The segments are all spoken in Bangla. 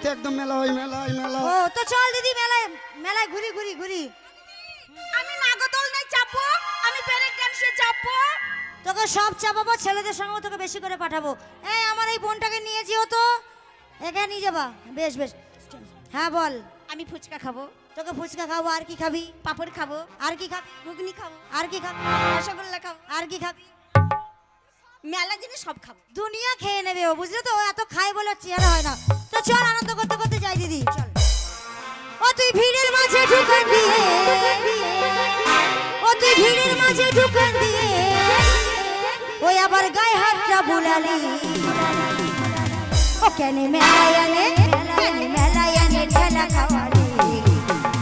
মেলাতে একদম মেলা হয় মেলা হয় মেলা ও তো চল দিদি মেলায় মেলায় ঘুরি ঘুরি ঘুরি। আমি নাগদল নাই চাপবো। আমি ব্রেক ড্যান্সে চাপবো। তোকে সব চাপাবো ছেলেদের সঙ্গে তোকে বেশি করে পাঠাবো। এই আমার এই বোনটাকে নিয়ে যেও তো। এখানে নিয়ে যাবা। বেশ বেশ। হ্যাঁ বল। আমি ফুচকা খাব। তোকে ফুচকা খাব আর কি খাবি? পাপড় খাব। আর কি খাবি? ঘুগনি খাব। আর কি খাবি? রসগোল্লা খাব। আর কি খাবি? মেলা জিনিস সব খাব। দুনিয়া খেয়ে নেবে ও বুঝলে তো? ও এত খায় বলে চেহারা হয় না। তো চল আনন্দ করতে করতে যাই, দিদি। চল। ও, তুই ভিড়ের মাঝে ঢুকান দিয়ে। ও, তুই ভিড়ের মাঝে ঢুকান দিয়ে। ওই আবার গায়ে হাতটা বুলালি। ও, কেন মেলায় আনে, কেন ঠেলা খাওয়ালি।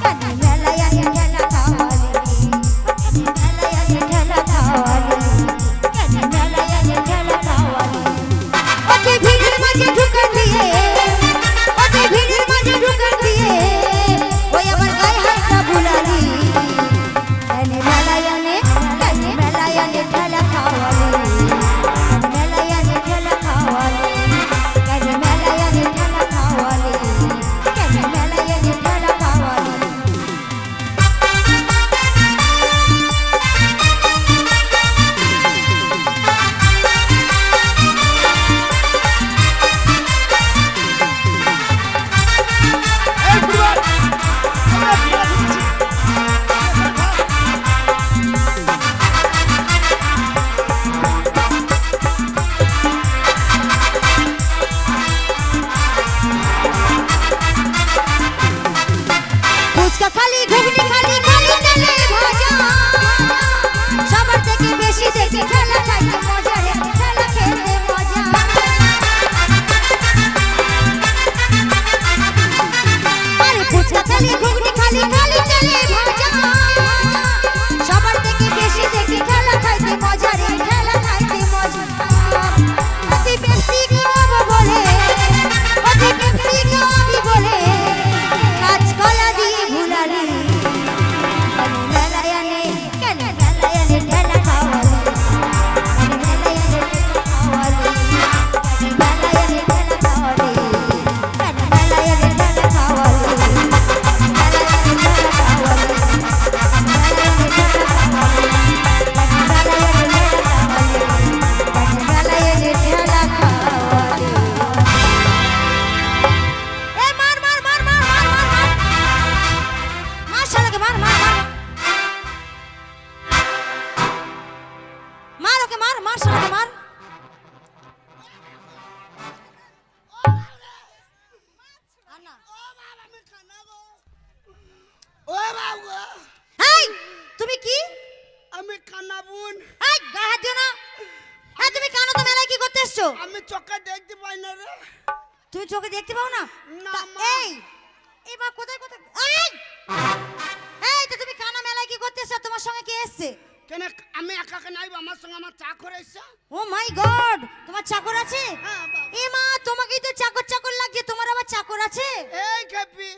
কেন ঠেলা খাওয়ালি। মেলায় ঠেলা খাওয়ালি। আমি চোখে দেখতে পাই না রে। তুমি চোখে দেখতে পাও না? তা- মা। এই এবার কোথায় কোথায়? এই! এই তো তুমি কানা মেলায় কি করতে এসছো তোমার সঙ্গে কে এসেছে? কেন আমি একা একা নাইব আমার সঙ্গে আমার চা করে এসছে? ও মাই গড তোমার চাকর আছে? হ্যাঁ, এ মা তোমাকেই তো চাকর চাকর লাগছে তোমার আবার চাকর আছে? এই খেপি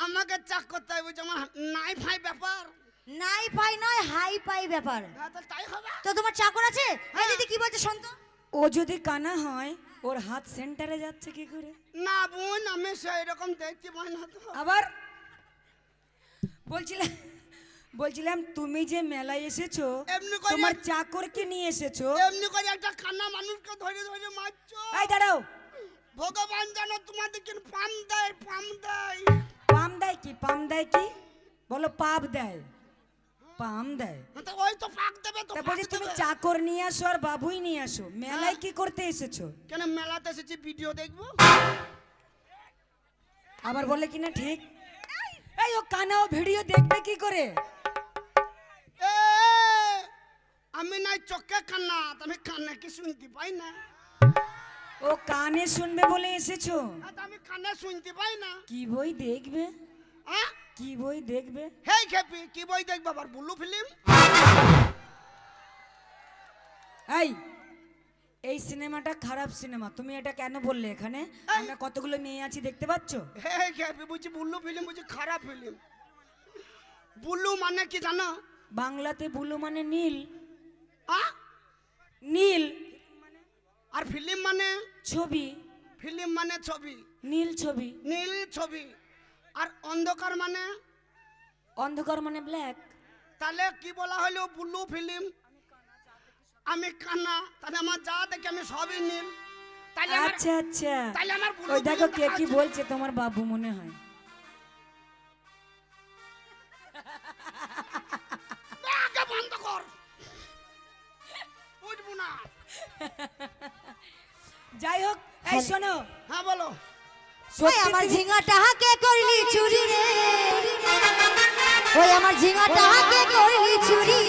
আমাকে চা করতে হবে যেমন নাই ভাই ব্যাপার। নাই পাই নয় হাই পাই ব্যাপার। হ্যাঁ, তো তাই হবে। তো তোমার চাকর আছে? এই দিদি কি বলছে শুন তো। ও যদি কানা হয় ওর হাত সেন্টারে যাচ্ছে কি করে? না বোন আমি সেই রকম দেখতে পাই না তো। আবার বলছিলাম বলছিলাম তুমি যে মেলায় এসেছ এমনি করে- তোমার চাকরকে নিয়ে এসেছ। এমনি করে একটা খানা মানুষকে ধরে ধরে মারছো। এই দাঁড়াও। ভগবান জানো তোমাদের কি পাম দেয় পাম দেয়। পাম দেয় কি পাম দেয় কি? বলো পাপ দেয়। পাম দেয়। তো ওই তো পাক দেবে তো বলছি তুমি। চাকর নিয়ে আসো আর বাবুই নিয়ে আসো। মেলায় কি করতে এসেছ? কেন মেলাতে এসেছি ভিডিও দেখব? আবার বলে কিনা ঠিক? এই ও কানা ও ভিডিও দেখবে কি করে? এ, আমি নাই চোখে কান্না আমি কান্না কি শুনতে পাই না। ও কানে শুনবে বলে এসেছ? তো আমি কানে শুনতে পাই না। কি বই দেখবে? হ্যাঁ কি বই দেখবে? হেই খেপি কি বই দেখবে আবার? Blue film? এই এই সিনেমাটা খারাপ সিনেমা। তুমি এটা কেন বললে এখানে? আমরা কতগুলো মেয়ে আছি দেখতে পাচ্ছ? হেই খেপি বুঝি বুলু ফিল্ম বুঝি খারাপ ফিল্ম। বুলু মানে কি জানো? বাংলাতে বুলু মানে নীল। হ্যাঁ নীল। আর ফিল্ম মানে? ছবি। ফিল্ম মানে ছবি। নীল ছবি। নীল ছবি। আর অন্ধকার মানে? অন্ধকার মানে ব্ল্যাক তাহলে কি বলা হলো ব্লু ফিল্ম আমি কান্না তাহলে আমার যা দেখে আমি সবই নীল। আচ্ছা আচ্ছা। তাহলে আমার ওই দেখো কে কি বলছে তোমার বাবু মনে হয়। আগে বন্ধ কর। বুঝব না। যাই হোক এই শোনো। হ্যাঁ বলো। ওই আমার ঝিঙাটা হাকে করলি চুরি রে। ওই আমার ঝিঙাটা হাকে করলি চুরি।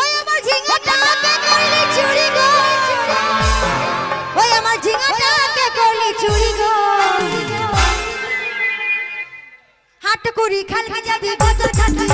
ওই আমার ঝিঙাটা হাকে করলি চুরি গো। ওই আমার ঝিঙাটা হাকে করলি চুরি গো। হাট করি খালকে যাবি কত থাকি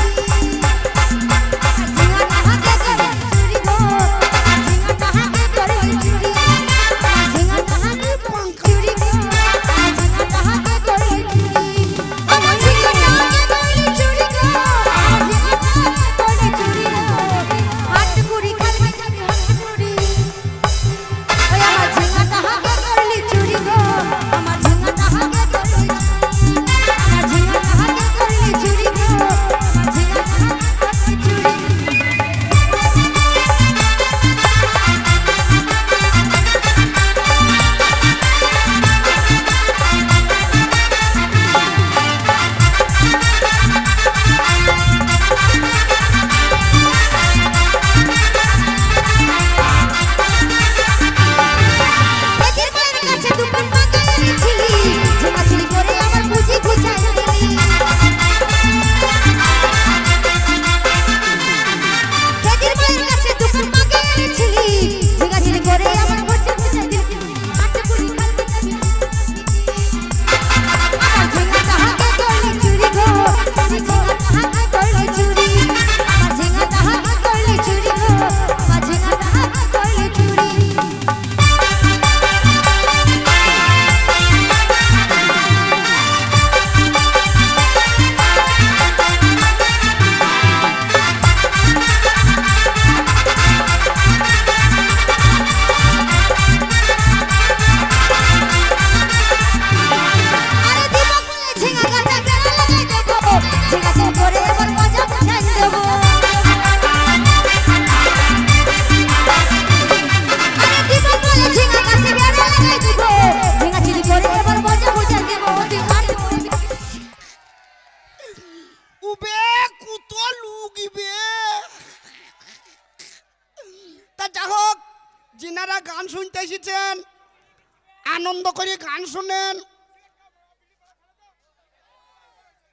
গান শুনেন।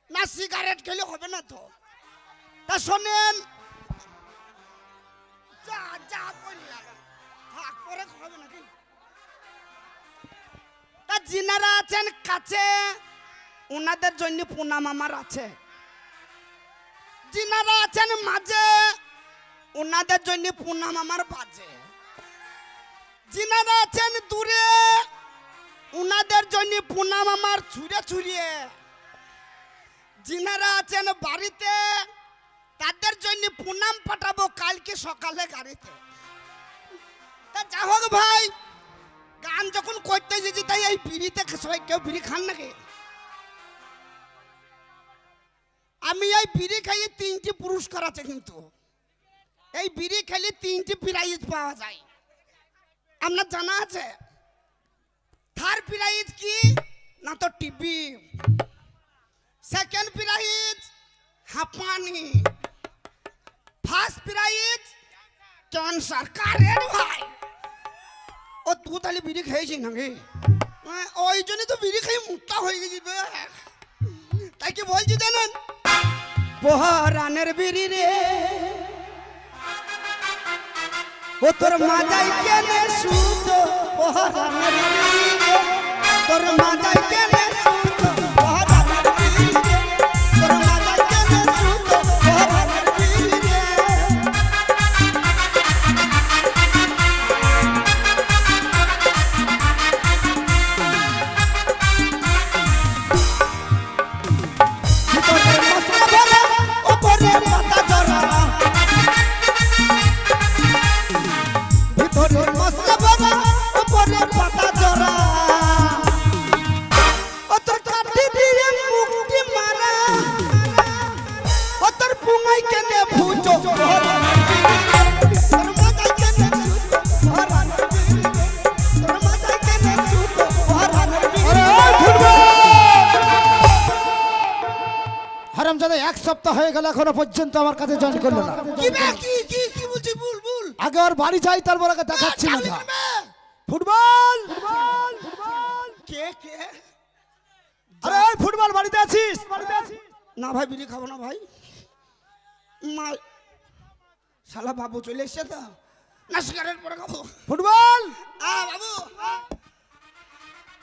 না সিগারেট খেলে হবে না তো। তা শোনেন। তা যিনারা আছেন কাছে ওনাদের জন্য পুনাম আমার আছে। যিনারা আছেন মাঝে ওনাদের জন্য পুনাম আমার বাজে। যিনারা আছেন দূরে ওনাদের জন্য পুনাম আমার ছুঁড়ে ছুঁড়িয়ে। যিনারা আছেন বাড়িতে, তাদের জন্য পুনাম পাঠাবো কালকে সকালে গাড়িতে। তা যা হোক ভাই, গান যখন করতে যেছি তাই এই বিড়িতে সবাই কেউ বিড়ি খান নাকি? আমি এই বিড়ি খাইয়ে তিনটি পুরস্কার আছে কিন্তু। এই বিড়ি খেলে তিনটি প্রাইজ পাওয়া যায়। আপনার জানা আছে? থার্ড প্রাইজ কি? না তো টিভি সেকেন্ড প্রাইজ হাঁপানি। ফার্স্ট প্রাইজ ক্যান্সার কারের ভাই? ও, তুই তাহলে বিড়ি খেয়েছি নাকি? ওই জন্য তো বিড়ি খেয়ে মুক্তা হয়ে গেছি তাই কি বলছি জানেন? পোহরানের বিড়ি রে। ও, তোর মাজাই কেনে সুত? পোহরানের বিড়ি। রে তোর মাজাই কেনে হারামজাদা এক সপ্তাহ হয়ে গেল এখনও পর্যন্ত আমার কাছে জয়েন করল না। কি বে কি কি কি বলছি ভুল ভুল। আগে ওর বাড়ি যাই তারপর আগে দেখাচ্ছি না ফুটবল ফুটবল! ফুটবল! কে কে? আরে ওই ফুটবল বাড়িতে আছিস? বাড়িতে আছিস না ভাই বিড়ি খাব না ভাই। মা শালা বাবু চলে এসছে তো। না সিগারেট পরে খাব। ফুটবল! আ বাবু।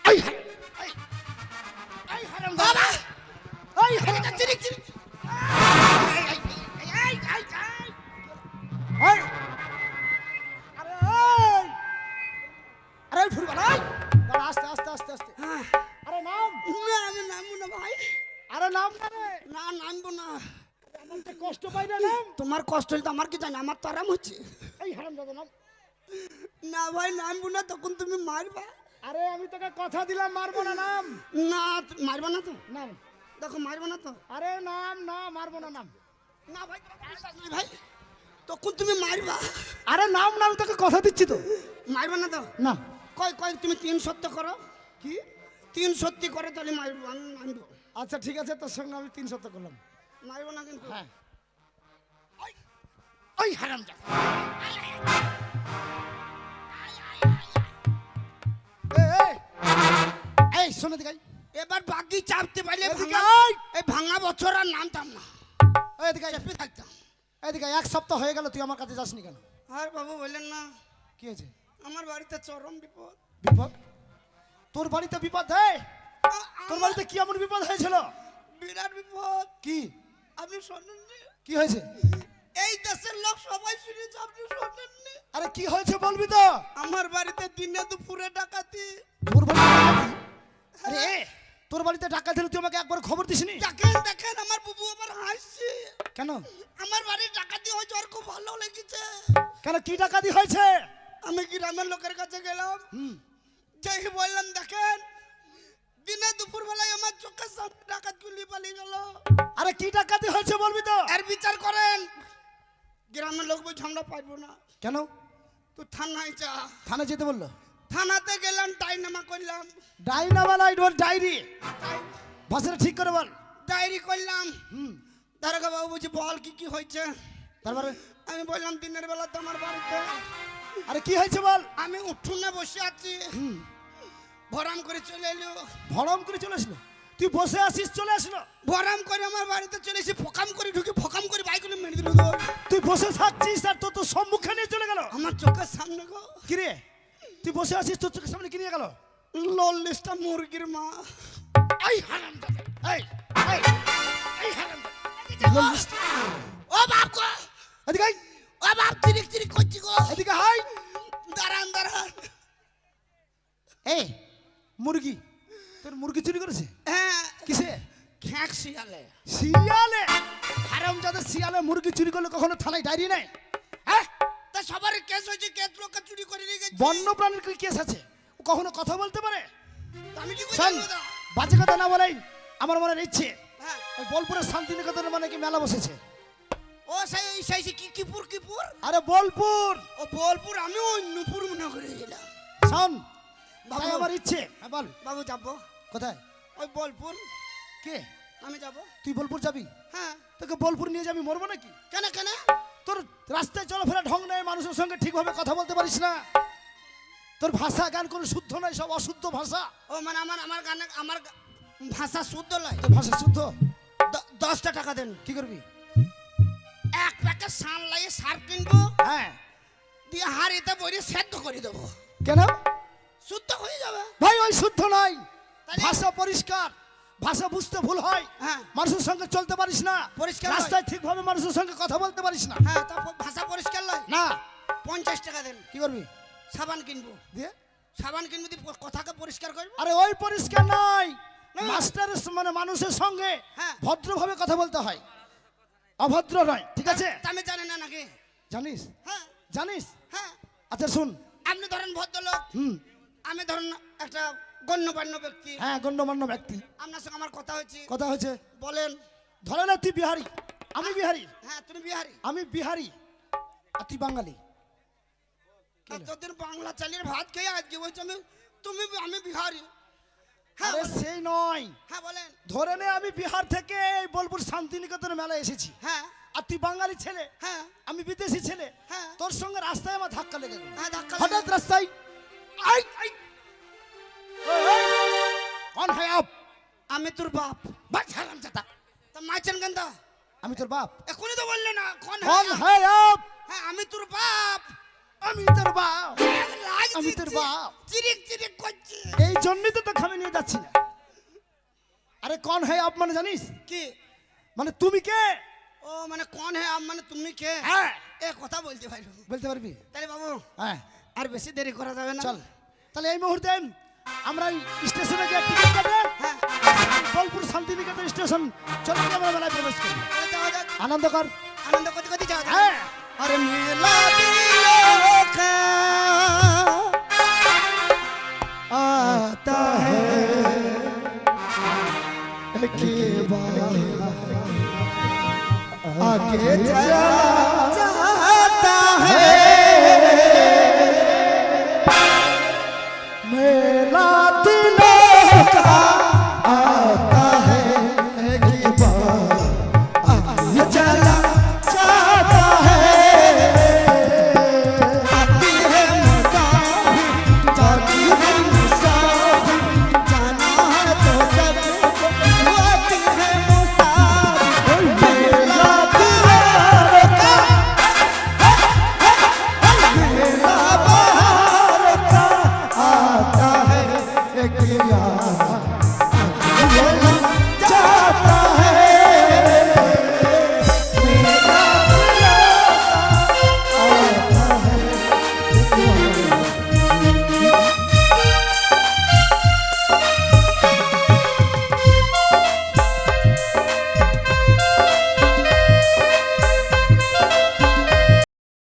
এই হারাম, এই, এই হারাম বাবা! এই হারাম চিরিক চিরিক। কষ্ট হলে তো আমার কি জানি? আমার তো আরাম হচ্ছে। এই না। ভাই নামবো না তখন তুমি মারবা। আরে আমি তোকে কথা দিলাম মারবো না নাম। না মারবো না তো। নাম। দেখো মারবো না তো। আরে নাম না মারবো না নাম। না ভাই ভাই। তখন তুমি মারবা। আরে নাম না আমি তোকে কথা দিচ্ছি তো। মারবা না তো? না। কয় কয় তুমি তিন সত্য করো? কি? তিন সত্যি করে তাহলে মারবো আমি মারবো আচ্ছা ঠিক আছে তোর সঙ্গে আমি তিন সত্য করলাম। মারবো না কিন্তু। হ্যাঁ। ওই হারাম এই, শোনো দিকাই এবার বাকি চাপতে পারলে। এই ভাঙা বছর আর নামতাম না। এই দিকাই চেপে থাকতাম। এই দিকাই এক সপ্তাহ হয়ে গেল তুই আমার কাছে যাসনি কেন? আর বাবু বললেন না। কি হয়েছে? আমার বাড়িতে চরম বিপদ। বিপদ? তোর বাড়িতে বিপদ হ্যাঁ তোর বাড়িতে কি এমন বিপদ হয়েছিল? বিরাট বিপদ। কি? আপনি শোনেননি? কি হয়েছে? এই দেশের লোক সবাই শুনেছে আপনি শোনেননি? আরে কি হয়েছে বলবি তো? আমার বাড়িতে দিনে দুপুরে ডাকাতি। তোর বাড়িতে ডাকাতি? আরে তোর বাড়িতে টাকা দিলে তুই আমাকে একবার খবর দিসনি? দেখেন দেখেন আমার বুবু আবার হাসছে। কেন? আমার বাড়ির ডাকাতি হয়েছে ওর খুব ভালো লেগেছে। কেন কি ডাকাতি হয়েছে? আমি গ্রামের লোকের কাছে গেলাম। হুম। যাই বললাম দেখেন দিনে দুপুর বেলায় আমার চোখের সামনে ডাকাত গুলি পালিয়ে গেল। আরে কি ডাকাতি হয়েছে বলবি তো? এর বিচার করেন। গ্রামের লোক বলছে আমরা পারব না। কেন? তুই থানায় যা। থানা যেতে বলল? থানাতে গেলাম ডাইনামা করলাম। ডাইনামালাই ওর ডায়েরি। ভাষাটা ঠিক করে বল। ডায়েরি করলাম। হুম। দারোগা বাবু বলছে বল কি কি হয়েছে? তারপরে? আমি বললাম দিনের বেলা তো আমার বাড়িতে। আরে কি হয়েছে বল? আমি উঠুনে বসে আছি। হুম। ভরাম করে চলে এলো। ভরম করে চলে আসলো? তুই বসে আসিস চলে আসলো ভরাম করে আমার বাড়িতে চলে এসে ফকাম করে ঢুকে ফকাম করে বাইকগুলো মেরে দিল। তুই বসে থাকছিস আর তোর তো সম্মুখে নিয়ে চলে গেল। আমার চোখের সামনে গো। কিরে তুই বসে আছিস তোর চোখের সামনে কি নিয়ে গেল? লল্লিশটা মুরগির মা। এই হারাম এই এই এই হারাম ও বাপ গো। এদিকে ও বাপ চিরিক চিরিক করছি গো। এদিকে হাই দাঁড়ান দাঁড়ান। এই মুরগি। তোর মুরগি চুরি করেছে? হ্যাঁ কিসে? খ্যাঁক শিয়ালে। শিয়ালে? হারাম যাদের শিয়ালে মুরগি চুরি করলে কখনো থানায় ডায়েরি নেই? হ্যাঁ তা সবার কেস হয়েছে কেস লোককে চুরি করে নিয়ে গেছে। বন্য প্রাণীর কি কেস আছে? ও কখনো কথা বলতে পারে? আমি কি শোন বাজে কথা না বলাই আমার মনে ইচ্ছে হ্যাঁ। ওই বোলপুরের শান্তিনিকেতনের মানে কি মেলা বসেছে? ও সেই সেই সেই কি কিপুর? কিপুর আরে বোলপুর! ও বোলপুর আমি ওই নুপুর মনে করেছিলাম শোন। তাই আমার ইচ্ছে। হ্যাঁ বল। বাবু যাব। কোথায়? ওই বোলপুর। কে? আমি যাব। তুই বোলপুর যাবি? হ্যাঁ। তোকে বোলপুর নিয়ে যাবি মরবো নাকি? কেন কেন? তোর রাস্তায় চলাফেরা ঢং নেই মানুষের সঙ্গে ঠিকভাবে কথা বলতে পারিস না। তোর ভাষা গান কোনো শুদ্ধ নয় সব অশুদ্ধ ভাষা। ও মানে আমার আমার গানে আমার ভাষা শুদ্ধ লয় তোর ভাষা শুদ্ধ? দশটা টাকা দেন। কি করবি? এক প্যাকেট সান লাগিয়ে সার কিনবো। হ্যাঁ। দিয়ে হার এতে বইরে সেদ্ধ করে দেবো। কেন? শুদ্ধ হয়ে যাবে। ভাই ওই শুদ্ধ নয়? ভাষা পরিষ্কার। ভাষা বুঝতে ভুল হয়। হ্যাঁ। মানুষের সঙ্গে চলতে পারিস না। পরিষ্কার রাস্তায় ঠিকভাবে মানুষের সঙ্গে কথা বলতে পারিস না। হ্যাঁ তা ভাষা পরিষ্কার নয়। না। পঞ্চাশ টাকা দেন। কি করবি? সাবান কিনবো। দিয়ে? সাবান কিনবো দিয়ে কথাকে পরিষ্কার করব? আরে ওই পরিষ্কার নয়। মাস্টারের মানে মানুষের সঙ্গে হ্যাঁ। ভদ্রভাবে কথা বলতে হয়। অভদ্র নয় ঠিক আছে? আমি জানি না নাকি? জানিস? হ্যাঁ। জানিস? হ্যাঁ। আচ্ছা শুন। আপনি ধরেন ভদ্রলোক। হুম। আমি ধরুন একটা গণ্যমান্য ব্যক্তি। হ্যাঁ গণ্যমান্য ব্যক্তি। আপনার সঙ্গে আমার কথা হয়েছে। কথা হয়েছে। বলেন। ধরেন তুই বিহারি। আমি বিহারি। হ্যাঁ তুমি বিহারি। আমি বিহারি। আর তুই বাঙালি। এতদিন বাংলা চালের ভাত খেয়ে আজকে বলছি আমি তুমি আমি বিহারি। হ্যাঁ আরে সেই নয়। হ্যাঁ বলেন। ধরে নে আমি বিহার থেকে এই বোলপুর শান্তিনিকেতন মেলায় এসেছি। হ্যাঁ। আর তুই বাঙালি ছেলে। হ্যাঁ। আমি বিদেশি ছেলে। হ্যাঁ। তোর সঙ্গে রাস্তায় আমার ধাক্কা লেগে হ্যাঁ ধাক্কা হঠাৎ রাস্তায় কন হ্যাঁ আপ? আমি তোর বাপ। বাট হারাম জাদা তা মাইছেন কেন আমি তোর বাপ। এখনই তো বললে না কোন কন হ্যাঁ আপ? হ্যাঁ আমি তোর বাপ। আমি তোর বাপ। আমি তোর বাপ। চিরিক চিরিক করছে। এই জন্যই তো তোকে আমি নিয়ে যাচ্ছি না। আরে কন হ্যাঁ আপ মানে জানিস? কি? মানে তুমি কে? ও মানে কোন হে আপ মানে তুমি কে? হ্যাঁ। এ কথা বলতে পারি বলতে পারবি? তাহলে বাবু হ্যাঁ। আর বেশি দেরি করা যাবে না চল তাহলে এই মুহূর্তে আমরা এই স্টেশনে গিয়ে টিকিট কাটে হ্যাঁ বোলপুর শান্তিনিকেতন স্টেশন চলো গিয়ে আমরা মেলায় প্রবেশ করি তাহলে যাওয়া যাক আনন্দ কর আনন্দ করতে করতে যাওয়া যাক হ্যাঁ अरे मेला दिलों का आता है एक बार आगे चला